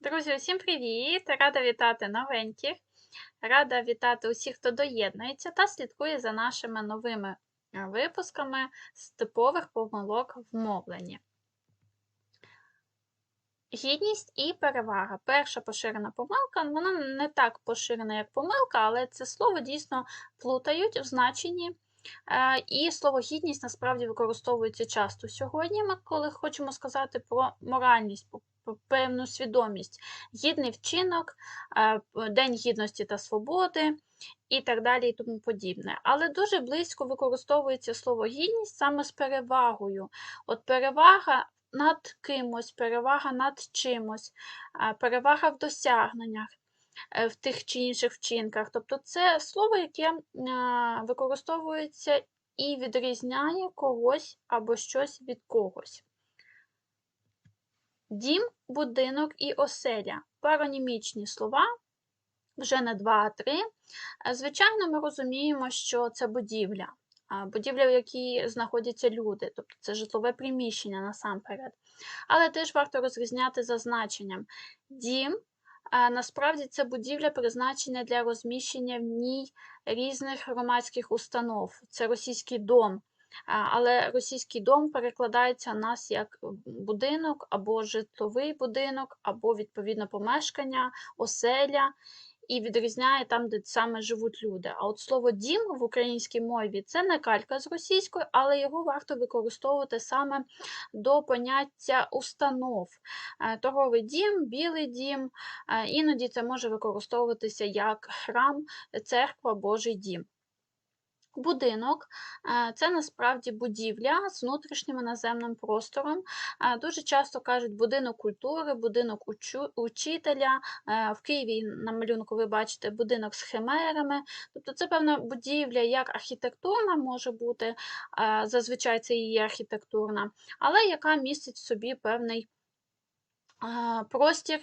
Друзі, усім привіт! Рада вітати новеньких. Рада вітати усіх, хто доєднується та слідкує за нашими новими е, випусками з типових помилок в мовленні. Гідність і перевага. Перша поширена помилка, вона не так поширена, як помилка, але це слово дійсно плутають в значенні. Е, І слово гідність насправді використовується часто сьогодні. Ми коли хочемо сказати про моральність, про певну свідомість, гідний вчинок, е, День гідності та свободи і так далі, і тому подібне. Але дуже близько використовується слово гідність саме з перевагою. От перевага над кимось, перевага над чимось, е, перевага в досягненнях в тих чи інших вчинках. Тобто це слово, яке е, використовується і відрізняє когось або щось від когось. Дім, будинок і оселя паронімічні слова, вже не два, а три. Е, Звичайно, ми розуміємо, що це будівля, будівля, в якій знаходяться люди, тобто це житлове приміщення насамперед. Але теж варто розрізняти за значенням. Дім насправді це будівля призначена для розміщення в ній різних громадських установ. Це російський дом. Але російський дом перекладається у нас як будинок або житловий будинок, або відповідно помешкання, оселя, і відрізняє там, де саме живуть люди. А от слово дім в українській мові це не калька з російської, але його варто використовувати саме до поняття установ. Е, Торговий дім, білий дім, е, іноді це може використовуватися як храм, церква, Божий дім. Будинок е, це насправді будівля з внутрішнім наземним простором. Е, Дуже часто кажуть будинок культури, будинок учителя. Е, В Києві на малюнку ви бачите будинок з химерами. Тобто це певна будівля, як архітектурна може бути, зазвичай це є архітектурна, але яка містить в собі певний простір,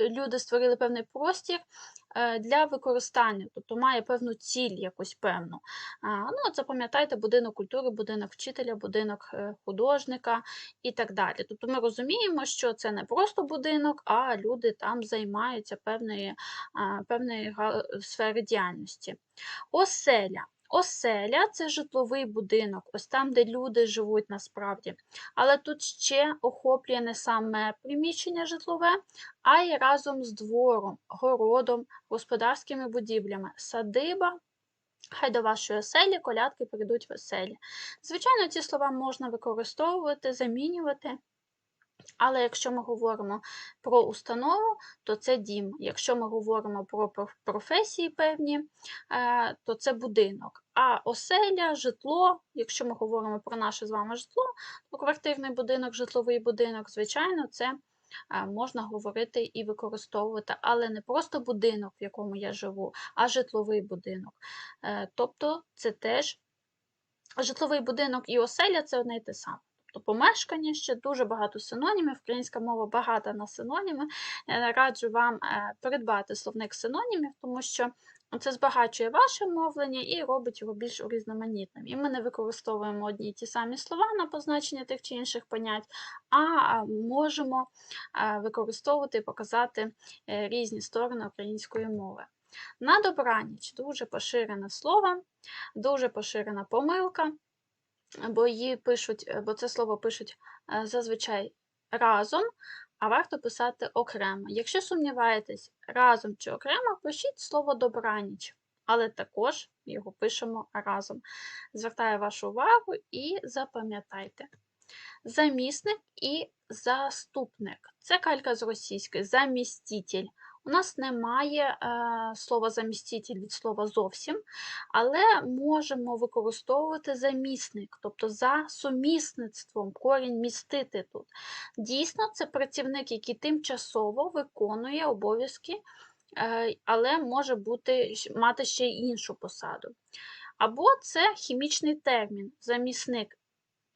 люди створили певний простір для використання, тобто має певну ціль якусь певну. Ну, от запам'ятайте будинок культури, будинок вчителя, будинок е, художника і так далі. Тобто ми розуміємо, що це не просто будинок, а люди там займаються певної, певної сфери діяльності. Оселя. Оселя це житловий будинок, ось там, де люди живуть насправді. Але тут ще охоплює не саме приміщення житлове, а й разом з двором, городом, господарськими будівлями, садиба. Хай до вашої оселі колядки прийдуть веселі. Звичайно, ці слова можна використовувати, замінювати. Але якщо ми говоримо про установу, то це дім. Якщо ми говоримо про професії певні, е, то це будинок. А оселя, житло, якщо ми говоримо про наше з вами житло, то квартирний будинок, житловий будинок, звичайно, це е, можна говорити і використовувати, але не просто будинок, в якому я живу, а житловий будинок. Е, Тобто це теж житловий будинок і оселя це одне й те саме. Тобто помешкання ще дуже багато синонімів. Українська мова багата на синоніми. Я раджу вам е, придбати словник синонімів, тому що це збагачує ваше мовлення і робить його більш різноманітним. І ми не використовуємо одні й ті самі слова на позначення тих чи інших понять, а можемо використовувати і показати е, різні сторони української мови. На добраніч дуже поширене слово, дуже поширена помилка бо її пишуть, бо це слово пишуть е, зазвичай разом, а варто писати окремо. Якщо сумніваєтесь разом чи окремо, пишіть слово добраніч, але також його пишемо разом. Звертаю вашу увагу і запам'ятайте. Замісник і заступник. Це калька з російської заміститель. У нас немає е, слова заміститель від слова зовсім, але можемо використовувати замісник, тобто за сумісництвом, корінь містити тут. Дійсно, це працівник, який тимчасово виконує обов'язки, е, але може бути, мати ще й іншу посаду. Або це хімічний термін, замісник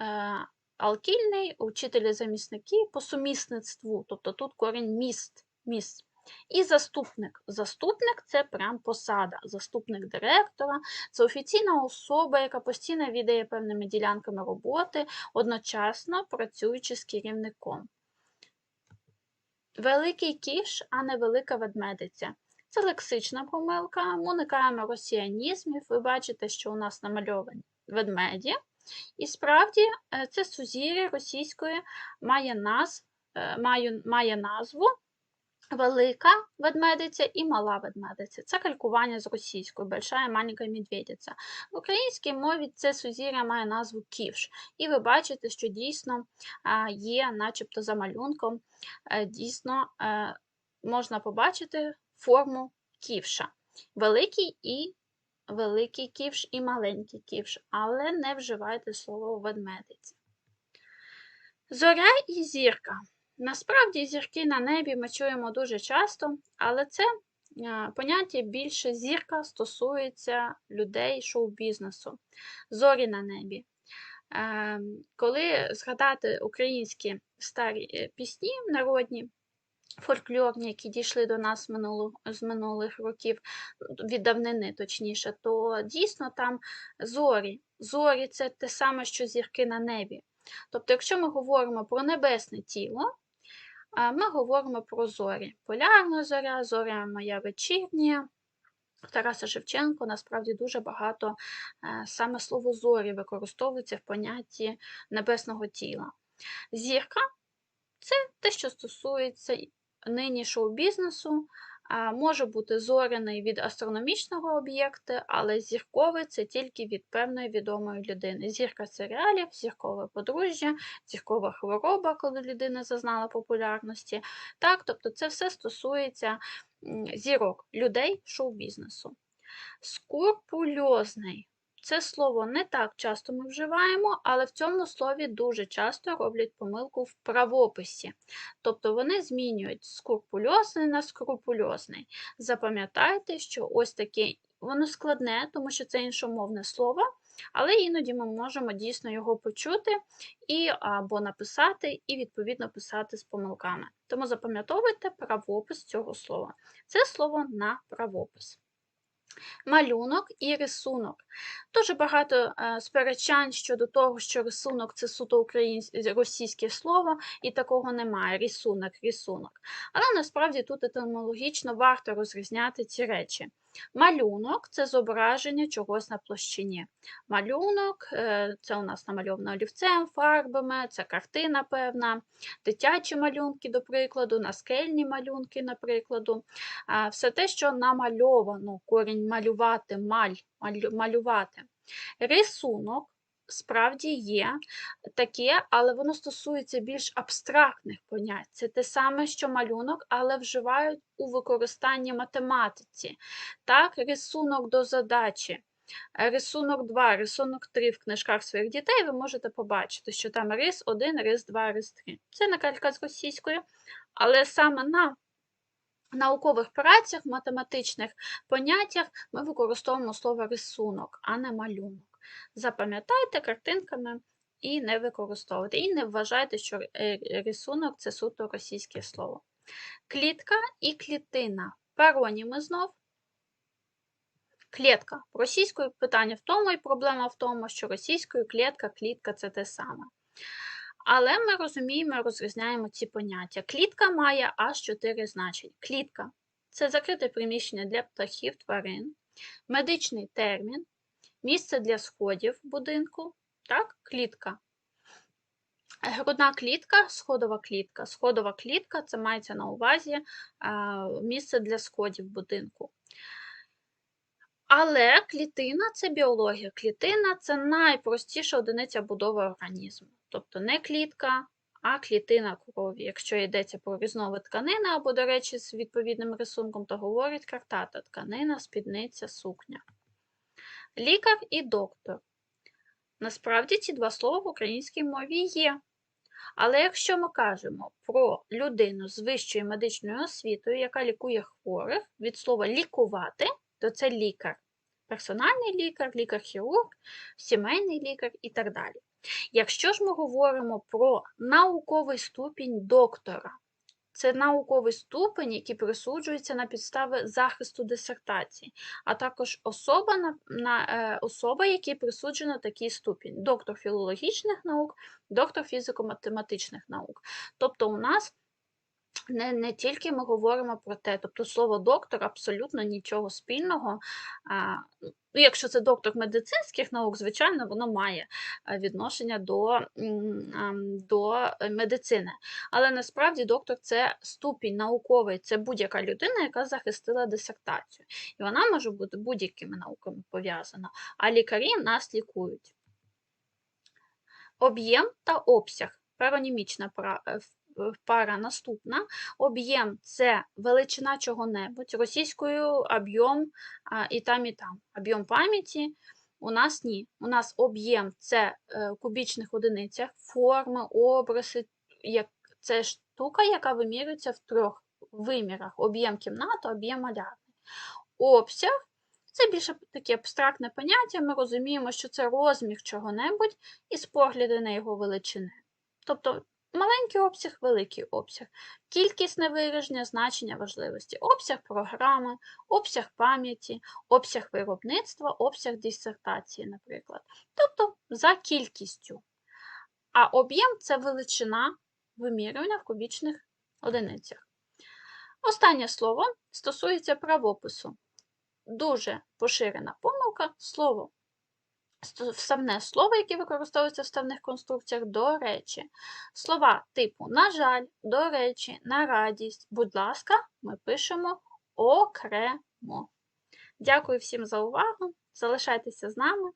е, алкільний, учителі замісники по сумісництву, тобто тут корінь міст, міст. І заступник. Заступник це прям посада. Заступник директора, це офіційна особа, яка постійно віддає певними ділянками роботи, одночасно працюючи з керівником. великий кіш, а не велика ведмедиця. Це лексична помилка. Ми уникаємо росіянізмів. Ви бачите, що у нас намальовані ведмеді. І справді е, це сузір'я російської має, наз, е, має, має назву велика ведмедиця і мала ведмедиця. Це калькування з російською, большая маленька медведиця. В українській мові це сузір'я має назву ківш. І ви бачите, що дійсно є, начебто за малюнком, е, дійсно е, можна побачити форму ківша. Великий і великий ківш і маленький ківш, але не вживайте слово ведмедиця. Зоря і зірка. Насправді зірки на небі ми чуємо дуже часто, але це поняття більше зірка стосується людей шоу-бізнесу. Зорі на небі. Е, Коли згадати українські старі е, пісні народні, фольклорні, які дійшли до нас з минулих років, від давнини точніше, то дійсно там зорі. Зорі це те саме, що зірки на небі. Тобто, якщо ми говоримо про небесне тіло, ми говоримо про зорі. Полярна зоря, зоря моя вечірня. Тараса Шевченко насправді дуже багато е, саме слово зорі використовується в понятті небесного тіла. Зірка це те, що стосується нині шоу-бізнесу, може бути зоряний від астрономічного об'єкта, але зірковий це тільки від певної відомої людини. Зірка серіалів, зіркове подружжя, зіркова хвороба, коли людина зазнала популярності. Так, Тобто це все стосується зірок, людей шоу-бізнесу. Скурпульозний це слово не так часто ми вживаємо, але в цьому слові дуже часто роблять помилку в правописі. Тобто вони змінюють скрупульозний на скрупульозний. Запам'ятайте, що ось таке воно складне, тому що це іншомовне слово, але іноді ми можемо дійсно його почути і або написати, і відповідно писати з помилками. Тому запам'ятовуйте правопис цього слова. Це слово на правопис малюнок і рисунок. Дуже багато е, сперечань щодо того, що рисунок це суто українське російське слово, і такого немає. Рисунок, рисунок. Але насправді тут етимологічно варто розрізняти ці речі. Малюнок це зображення чогось на площині. Малюнок е, це у нас намальовано олівцем, фарбами, це картина певна, дитячі малюнки, до прикладу, наскельні малюнки, наприклад. Все те, що намальовано, корінь малювати, маль, малювати. Рисунок справді є таке, але воно стосується більш абстрактних понять. Це те саме, що малюнок, але вживають у використанні математиці. Так, рисунок до задачі. Рисунок 2, рисунок 3 в книжках своїх дітей ви можете побачити, що там рис 1, рис 2, рис 3. Це не калька з російської, але саме на наукових працях, математичних поняттях ми використовуємо слово рисунок, а не малюнок. Запам'ятайте картинками і не використовуйте. І не вважайте, що е, рисунок це суто російське слово. Клітка і клітина. Пароніми знов. Клітка. Російською питання в тому і проблема в тому, що російською клітка, клітка це те саме. Але ми розуміємо розрізняємо ці поняття. Клітка має аж чотири значення. Клітка це закрите приміщення для птахів, тварин, медичний термін, місце для сходів будинку, так, клітка. Грудна клітка, сходова клітка. Сходова клітка це мається на увазі місце для сходів будинку. Але клітина це біологія. Клітина це найпростіша одиниця будови організму. Тобто не клітка, а клітина крові. Якщо йдеться про різновид тканини, або, до речі, з відповідним рисунком, то говорить картата тканина, спідниця, сукня. Лікар і доктор. Насправді ці два слова в українській мові є. Але якщо ми кажемо про людину з вищою медичною освітою, яка лікує хворих, від слова лікувати, то це лікар. Персональний лікар, лікар-хірург, сімейний лікар і так далі. Якщо ж ми говоримо про науковий ступінь доктора, це науковий ступень, який присуджується на підстави захисту дисертації, а також особа, на, на, е, особа якій присуджено такий ступінь: доктор філологічних наук, доктор фізико-математичних наук. Тобто у нас не, не тільки ми говоримо про те, тобто слово доктор абсолютно нічого спільного. А, ну, якщо це доктор медицинських наук, звичайно, воно має е, відношення до, до е, медицини. Але насправді доктор це ступінь науковий, це будь-яка людина, яка захистила дисертацію. І вона може бути будь-якими науками пов'язана, а лікарі нас лікують. Об'єм та обсяг. Паронімічна пара, е, наступна. Об'єм це величина чого-небудь, російською об'єм і там, і там. Об'єм пам'яті у нас ні. У нас об'єм це е, в кубічних одиницях, форми, образи. Як, це штука, яка вимірюється в трьох вимірах: об'єм кімнати, об'єм малярний. Обсяг це більше таке абстрактне поняття. Ми розуміємо, що це розмір чого-небудь і спогляди на його величини. Тобто маленький обсяг, великий обсяг, кількісне вираження, значення важливості, обсяг програми, обсяг пам'яті, обсяг виробництва, обсяг дисертації, наприклад. Тобто за кількістю. А об'єм це величина вимірювання в кубічних одиницях. Останнє слово стосується правопису. Дуже поширена помилка слово. Вставне слово, яке використовується в вставних конструкціях, до речі. Слова типу на жаль, до речі, на радість, будь ласка, ми пишемо окремо. Дякую всім за увагу. Залишайтеся з нами.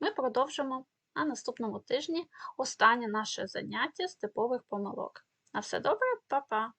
Ми продовжимо на наступному тижні останнє наше заняття з типових помилок. На все добре, па-па!